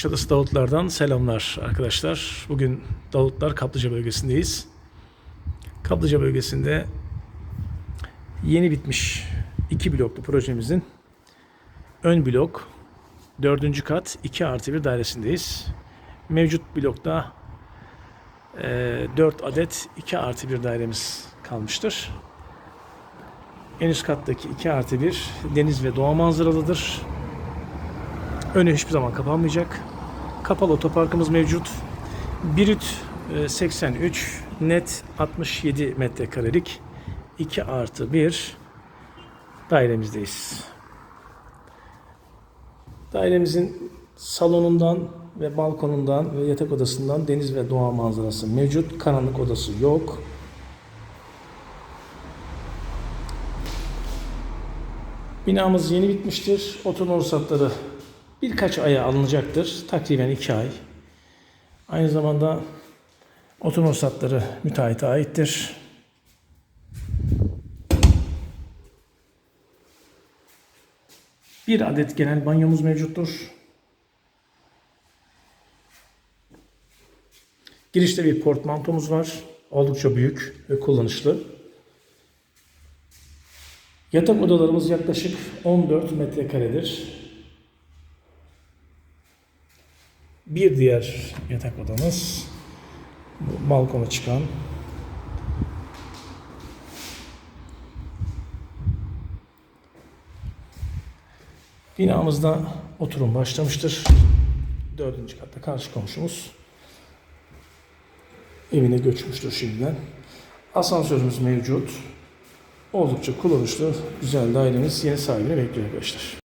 Kuşadası Davutlar'dan selamlar arkadaşlar. Bugün Davutlar Kaplıca bölgesindeyiz. Kaplıca bölgesinde yeni bitmiş iki bloklu projemizin ön blok dördüncü kat 2 artı bir dairesindeyiz. Mevcut blokta e, 4 adet 2 artı bir dairemiz kalmıştır. En üst kattaki 2 artı 1 deniz ve doğa manzaralıdır. Önü hiçbir zaman kapanmayacak. Kapalı otoparkımız mevcut. Birüt e, 83, net 67 metrekarelik 2 artı 1 dairemizdeyiz. Dairemizin salonundan ve balkonundan ve yatak odasından deniz ve doğa manzarası mevcut. Karanlık odası yok. Binamız yeni bitmiştir. Oturma ruhsatları birkaç aya alınacaktır. Takriben iki ay. Aynı zamanda oturma ruhsatları müteahhite aittir. Bir adet genel banyomuz mevcuttur. Girişte bir portmantomuz var. Oldukça büyük ve kullanışlı. Yatak odalarımız yaklaşık 14 metrekaredir. Bir diğer yatak odamız balkona çıkan Binamızda oturum başlamıştır. Dördüncü katta karşı komşumuz evine göçmüştür şimdiden. Asansörümüz mevcut. Oldukça kullanışlı, güzel dairemiz yeni sahibini bekliyor arkadaşlar.